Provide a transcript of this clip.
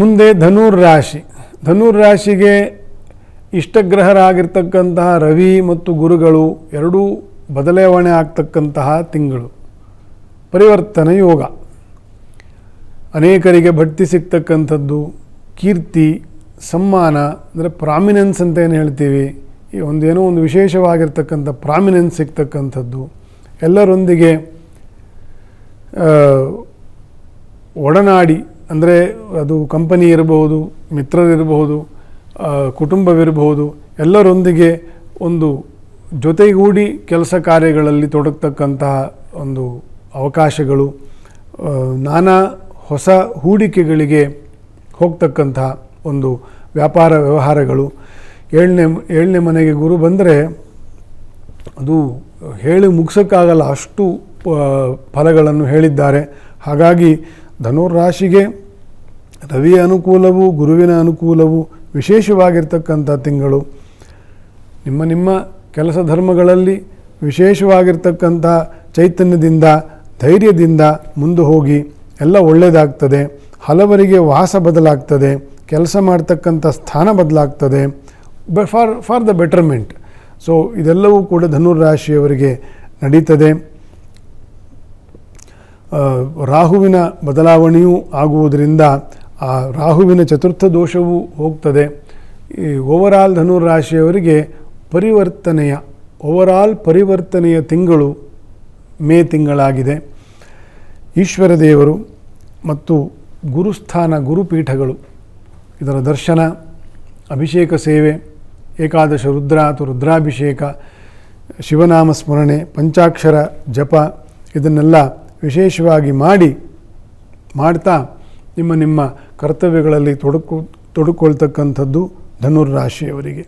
ಮುಂದೆ ಧನುರ್ ರಾಶಿ ಧನುರ್ ರಾಶಿಗೆ ಇಷ್ಟಗ್ರಹರಾಗಿರ್ತಕ್ಕಂತಹ ರವಿ ಮತ್ತು ಗುರುಗಳು ಎರಡೂ ಬದಲಾವಣೆ ಆಗ್ತಕ್ಕಂತಹ ತಿಂಗಳು. ಪರಿವರ್ತನೆ ಯೋಗ. ಅನೇಕರಿಗೆ ಬಡ್ತಿ ಸಿಗ್ತಕ್ಕಂಥದ್ದು, ಕೀರ್ತಿ, ಸಮ್ಮಾನ, ಅಂದರೆ ಪ್ರಾಮಿನೆನ್ಸ್ ಅಂತ ಏನು ಹೇಳ್ತೀವಿ. ಈ ಒಂದೇನೋ ಒಂದು ವಿಶೇಷವಾಗಿರ್ತಕ್ಕಂಥ ಪ್ರಾಮಿನೆನ್ಸ್ ಸಿಗ್ತಕ್ಕಂಥದ್ದು. ಎಲ್ಲರೊಂದಿಗೆ ಒಡನಾಡಿ ಅಂದರೆ ಅದು ಕಂಪನಿ ಇರಬಹುದು, ಮಿತ್ರರಿರಬಹುದು ಕುಟುಂಬವಿರಬಹುದು, ಎಲ್ಲರೊಂದಿಗೆ ಒಂದು ಜೊತೆಗೂಡಿ ಕೆಲಸ ಕಾರ್ಯಗಳಲ್ಲಿ ತೊಡಗ್ತಕ್ಕಂತಹ ಒಂದು ಅವಕಾಶಗಳು ನಾನಾ ಹೊಸ ಹೂಡಿಕೆಗಳಿಗೆ ಹೋಗ್ತಕ್ಕಂತಹ ಒಂದು ವ್ಯಾಪಾರ ವ್ಯವಹಾರಗಳು. ಏಳನೇ ಏಳನೇ ಮನೆಗೆ ಗುರು ಬಂದರೆ ಅದು ಹೇಳಿ ಮುಗಿಸೋಕ್ಕಾಗಲ್ಲ, ಅಷ್ಟು ಫಲಗಳನ್ನು ಹೇಳಿದ್ದಾರೆ. ಹಾಗಾಗಿ ಧನುರಾಶಿಗೆ ರವಿಯ ಅನುಕೂಲವು, ಗುರುವಿನ ಅನುಕೂಲವು ವಿಶೇಷವಾಗಿರ್ತಕ್ಕಂಥ ತಿಂಗಳು. ನಿಮ್ಮ ನಿಮ್ಮ ಕೆಲಸ ಧರ್ಮಗಳಲ್ಲಿ ವಿಶೇಷವಾಗಿರ್ತಕ್ಕಂಥ ಚೈತನ್ಯದಿಂದ, ಧೈರ್ಯದಿಂದ ಮುಂದೆ ಹೋಗಿ ಎಲ್ಲ ಒಳ್ಳೆಯದಾಗ್ತದೆ. ಹಲವರಿಗೆ ವಾಸ ಬದಲಾಗ್ತದೆ. ಕೆಲಸ ಮಾಡ್ತಕ್ಕಂಥ ಸ್ಥಾನ ಬದಲಾಗ್ತದೆ. ಬ, for for the betterment. So, ಇದೆಲ್ಲವೂ ಕೂಡ ಧನುರಾಶಿಯವರಿಗೆ ನಡೀತದೆ. ರಾಹುವಿನ ಬದಲಾವಣೆಯೂ ಆಗುವುದರಿಂದ ಆ ರಾಹುವಿನ ಚತುರ್ಥ ದೋಷವೂ ಹೋಗ್ತದೆ. ಈ ಓವರಾಲ್ ಧನುರಾಶಿಯವರಿಗೆ ಪರಿವರ್ತನೆಯ ಓವರಾಲ್ ಪರಿವರ್ತನೆಯ ತಿಂಗಳು ಮೇ ತಿಂಗಳಾಗಿದೆ. ಈಶ್ವರ ದೇವರು ಮತ್ತು ಗುರುಸ್ಥಾನ ಗುರುಪೀಠಗಳು, ಇದರ ದರ್ಶನ, ಅಭಿಷೇಕ ಸೇವೆ, ಏಕಾದಶ ರುದ್ರ ಅಥವಾ ರುದ್ರಾಭಿಷೇಕ, ಶಿವನಾಮ ಸ್ಮರಣೆ, ಪಂಚಾಕ್ಷರ ಜಪ, ಇದನ್ನೆಲ್ಲ ವಿಶೇಷವಾಗಿ ಮಾಡಿ, ಮಾಡ್ತಾ ನಿಮ್ಮ ನಿಮ್ಮ ಕರ್ತವ್ಯಗಳಲ್ಲಿ ತೊಡಕು ತೊಡಕೊಳ್ತಕ್ಕಂಥದ್ದು ಧನುರ್ರಾಶಿಯವರಿಗೆ.